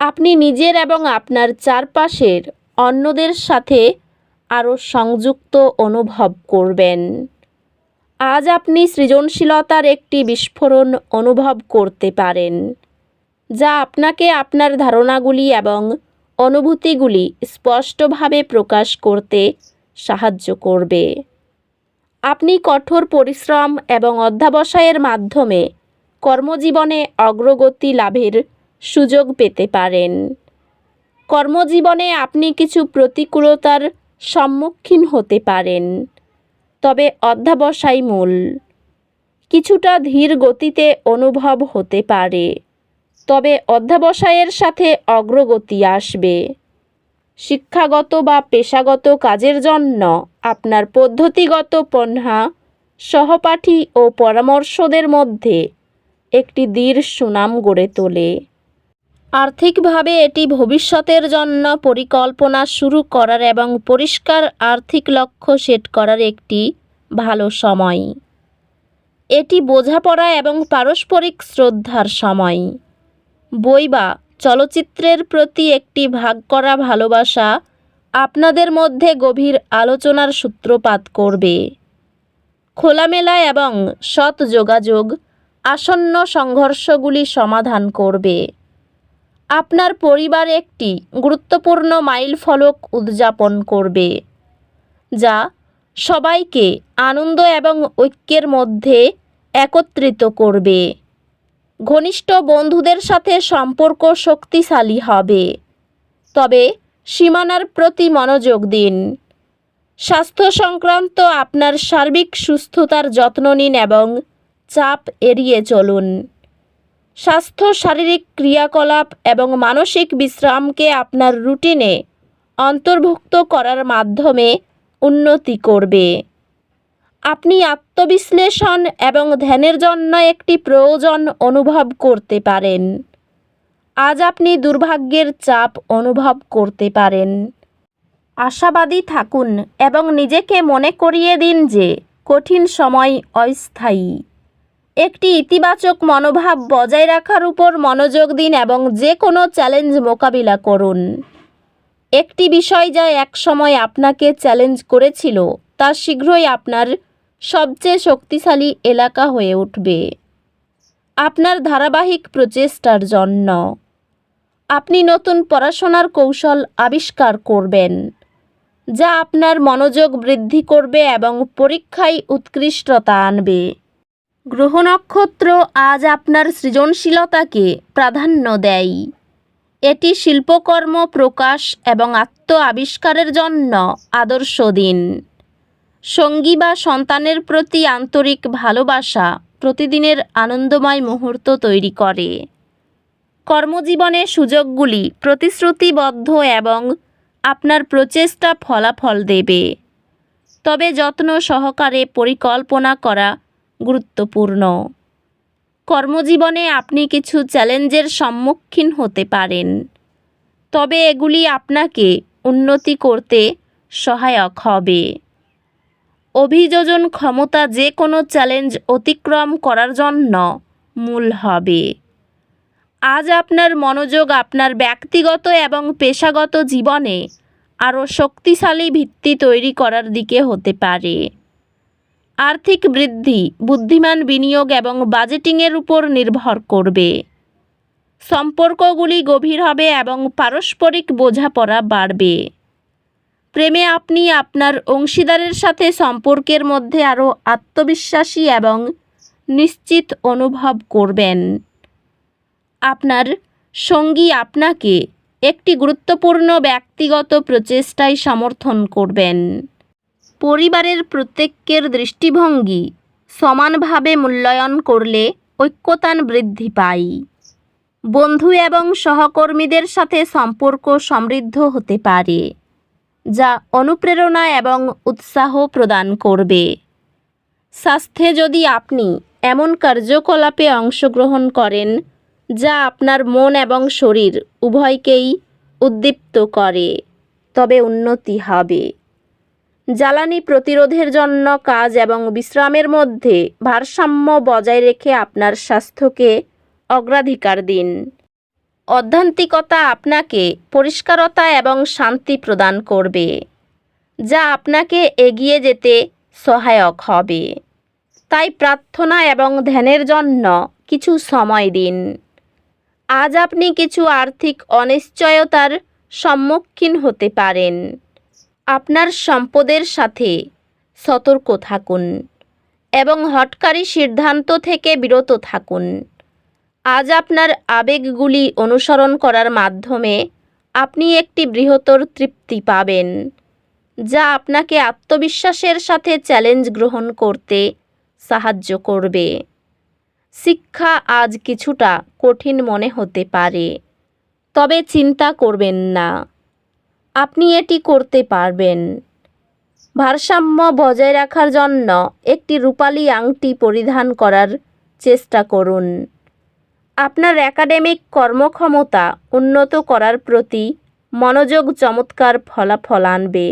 আপনি নিজের এবং আপনার চারপাশের অন্যদের সাথে আরও সংযুক্ত অনুভব করবেন। আজ আপনি সৃজনশীলতার একটি বিস্ফোরণ অনুভব করতে পারেন, যা আপনাকে আপনার ধারণাগুলি এবং অনুভূতিগুলি স্পষ্টভাবে প্রকাশ করতে সাহায্য করবে। আপনি কঠোর পরিশ্রম এবং অধ্যাবসায়ের মাধ্যমে কর্মজীবনে অগ্রগতি লাভের সুযোগ পেতে পারেন। কর্মজীবনে আপনি কিছু প্রতিকূলতার সম্মুখীন হতে পারেন। তবে অধ্যাবসায় মূল। কিছুটা ধীর গতিতে অনুভব হতে পারে। তবে অধ্যাবসায়ের সাথে অগ্রগতি আসবে। শিক্ষাগত বা পেশাগত কাজের জন্য আপনার পদ্ধতিগত পণ্যা সহপাঠী ও পরামর্শদের মধ্যে একটি দৃঢ় সুনাম গড়ে তোলে। আর্থিকভাবে এটি ভবিষ্যতের জন্য পরিকল্পনা শুরু করার এবং পরিষ্কার আর্থিক লক্ষ্য সেট করার একটি ভালো সময়। এটি বোঝাপড়া এবং পারস্পরিক শ্রদ্ধার সময়। বই বা চলচ্চিত্রের প্রতি একটি ভাগ করা ভালোবাসা আপনাদের মধ্যে গভীর আলোচনার সূত্রপাত করবে। খোলামেলা এবং সৎ যোগাযোগ আসন্ন সংঘর্ষগুলি সমাধান করবে। আপনার পরিবার একটি গুরুত্বপূর্ণ মাইল ফলক উদযাপন করবে, যা সবাইকে আনন্দ এবং ঐক্যের মধ্যে একত্রিত করবে। ঘনিষ্ঠ বন্ধুদের সাথে সম্পর্ক শক্তিশালী হবে। তবে সীমানার প্রতি মনোযোগ দিন। স্বাস্থ্য সংক্রান্ত আপনার সার্বিক সুস্থতার যত্ন নিন এবং চাপ এড়িয়ে চলুন। স্বাস্থ্য, শারীরিক ক্রিয়াকলাপ এবং মানসিক বিশ্রামকে আপনার রুটিনে অন্তর্ভুক্ত করার মাধ্যমে উন্নতি করবে। আপনি আত্মবিশ্লেষণ এবং ধ্যানের জন্য একটি প্রয়োজন অনুভব করতে পারেন। আজ আপনি দুর্ভাগ্যের চাপ অনুভব করতে পারেন। আশাবাদী থাকুন এবং নিজেকে মনে করিয়ে দিন যে কঠিন সময় অস্থায়ী। একটি ইতিবাচক মনোভাব বজায় রাখার উপর মনোযোগ দিন এবং যে কোনো চ্যালেঞ্জ মোকাবিলা করুন। একটি বিষয় যা একসময় আপনাকে চ্যালেঞ্জ করেছিল, তা শীঘ্রই আপনার সবচেয়ে শক্তিশালী এলাকা হয়ে উঠবে। আপনার ধারাবাহিক প্রচেষ্টার জন্য। আপনি নতুন পড়াশোনার কৌশল আবিষ্কার করবেন, যা আপনার মনোযোগ বৃদ্ধি করবে এবং পরীক্ষায় উৎকৃষ্টতা আনবে। গ্রহ নক্ষত্র আজ আপনার সৃজনশীলতাকে প্রাধান্য দেয়। এটি শিল্পকর্ম প্রকাশ এবং আত্ম আবিষ্কারের জন্য আদর্শ দিন। সঙ্গী বা সন্তানের প্রতি আন্তরিক ভালোবাসা প্রতিদিনের আনন্দময় মুহূর্ত তৈরি করে। কর্মজীবনে সুযোগগুলি প্রতিশ্রুতিবদ্ধ এবং আপনার প্রচেষ্টা ফলাফল দেবে। তবে যত্ন সহকারে পরিকল্পনা করা গুরুত্বপূর্ণ। কর্মজীবনে আপনি কিছু চ্যালেঞ্জের সম্মুখীন হতে পারেন। তবে এগুলি আপনাকে উন্নতি করতে সহায়ক হবে। অভিযোজন ক্ষমতা যে কোনো চ্যালেঞ্জ অতিক্রম করার জন্য মূল হবে। আজ আপনার মনোযোগ আপনার ব্যক্তিগত এবং পেশাগত জীবনে আরও শক্তিশালী ভিত্তি তৈরি করার দিকে হতে পারে। আর্থিক বৃদ্ধি, বুদ্ধিমান বিনিয়োগ এবং বাজেটিংয়ের উপর নির্ভর করবে। সম্পর্কগুলি গভীর হবে এবং পারস্পরিক বোঝাপড়া বাড়বে। প্রেমে আপনি আপনার অংশীদারের সাথে সম্পর্কের মধ্যে আরও আত্মবিশ্বাসী এবং নিশ্চিত অনুভব করবেন। আপনার সঙ্গী আপনাকে একটি গুরুত্বপূর্ণ ব্যক্তিগত প্রচেষ্টায় সমর্থন করবেন। পরিবারের প্রত্যেকের দৃষ্টিভঙ্গি সমানভাবে মূল্যায়ন করলে ঐক্যতান বৃদ্ধি পায়। বন্ধু এবং সহকর্মীদের সাথে সম্পর্ক সমৃদ্ধ হতে পারে, যা অনুপ্রেরণা এবং উৎসাহ প্রদান করবে। স্বাস্থ্যে যদি আপনি এমন কার্যকলাপে অংশগ্রহণ করেন, যা আপনার মন এবং শরীর উভয়কেই উদ্দীপ্ত করে, তবে উন্নতি হবে। জ্বালানি প্রতিরোধের জন্য কাজ এবং বিশ্রামের মধ্যে ভারসাম্য বজায় রেখে আপনার স্বাস্থ্যকে অগ্রাধিকার দিন। অধ্যান্তিকতা আপনাকে পরিষ্কারতা এবং শান্তি প্রদান করবে, যা আপনাকে এগিয়ে যেতে সহায়ক হবে। তাই প্রার্থনা এবং ধ্যানের জন্য কিছু সময় দিন। আজ আপনি কিছু আর্থিক অনিশ্চয়তার সম্মুখীন হতে পারেন। আপনার সম্পদের সাথে সতর্ক থাকুন এবং হটকারী সিদ্ধান্ত থেকে বিরত থাকুন। আজ আপনার আবেগগুলি অনুসরণ করার মাধ্যমে আপনি একটি বৃহত্তর তৃপ্তি পাবেন, যা আপনাকে আত্মবিশ্বাসের সাথে চ্যালেঞ্জ গ্রহণ করতে সাহায্য করবে। শিক্ষা আজ কিছুটা কঠিন মনে হতে পারে, তবে চিন্তা করবেন না। আপনি এটি করতে পারবেন। ভারসাম্য বজায় রাখার জন্য একটি রূপালী আংটি পরিধান করার চেষ্টা করুন। আপনার একাডেমিক কর্মক্ষমতা উন্নত করার প্রতি মনোযোগ চমৎকার ফলাফল আনবে।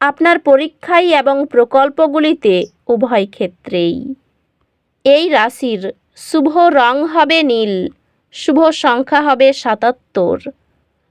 আপনার পরীক্ষায় এবং প্রকল্পগুলিতে উভয় ক্ষেত্রেই। এই রাশির শুভ রং হবে নীল, শুভ সংখ্যা হবে সাতাত্তর।